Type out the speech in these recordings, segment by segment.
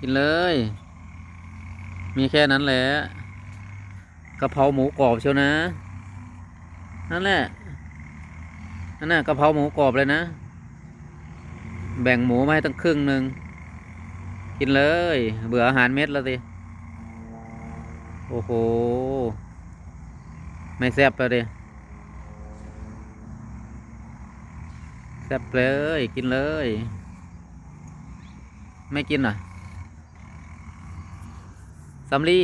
กินเลย มีแค่นั้นแหละกะเพราหมูกรอบเชียวนะ นั่นแหละ นั่นน่ะกะเพราหมูกรอบเลยนะ แบ่งหมูมาให้ตั้งครึ่งหนึ่ง กินเลย เบื่ออาหารเม็ดแล้วสิ โอ้โห ไม่แซ่บแล้วดิ แซ่บเลย กินเลย ไม่กินอะ สำลี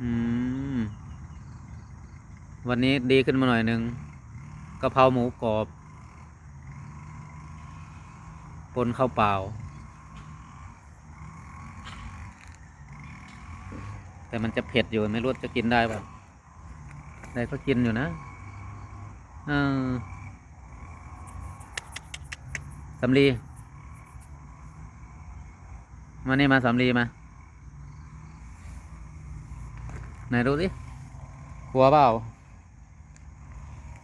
อืมวันนี้ดีขึ้นมาหน่อยหนึ่งกะเพราหมูกรอบ ปนข้าวเปล่า แต่มันจะเผ็ดอยู่ ไม่รู้จะกินได้ป่ะได้ก็กินอยู่นะเออสำลี มานี่มาสำลีมาไหนดูสิกลัวเปล่า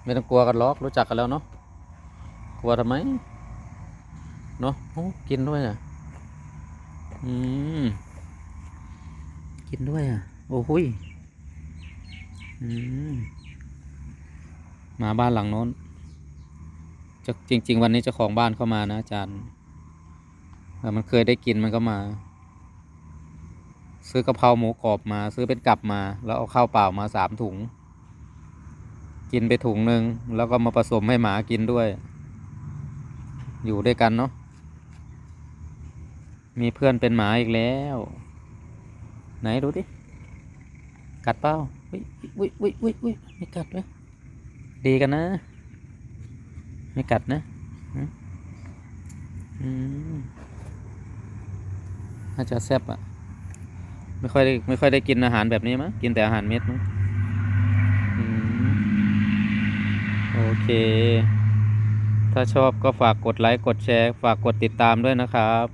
ไม่ต้องกลัวกันหรอกรู้จักกันแล้วเนาะกลัวทำไมเนาะโอ้กินด้วยอะอืมกินด้วยอะโอ้หุยอืมมาบ้านหลังโน้นจะจริง ๆ วันนี้เจ้าของบ้านเข้ามานะอาจารย์ มันเคยได้กินมันก็มา ซื้อกะเพราหมูกรอบมา ซื้อเป็นกลับมา แล้วเอาข้าวเปล่ามาสามถุง กินไปถุงหนึ่งแล้วก็มาผสมให้หมากินด้วย อยู่ด้วยกันเนาะมีเพื่อนเป็นหมาอีกแล้ว ไหนดูดิกัดเปล่าอุ้ยอุ้ยอุ้ยอุ้ยอุ้ยไม่กัดไหมดีกันนะ ไม่กัดนะอืมอืม น่าจะแซ่บอะไม่ค่อยได้ไม่ค่อยได้กินอาหารแบบนี้มั้งกินแต่อาหารเม็ดมั้งโอเค ถ้าชอบก็ฝากกดไลค์กดแชร์ ฝากกดติดตามด้วยนะครับ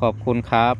ขอบคุณครับ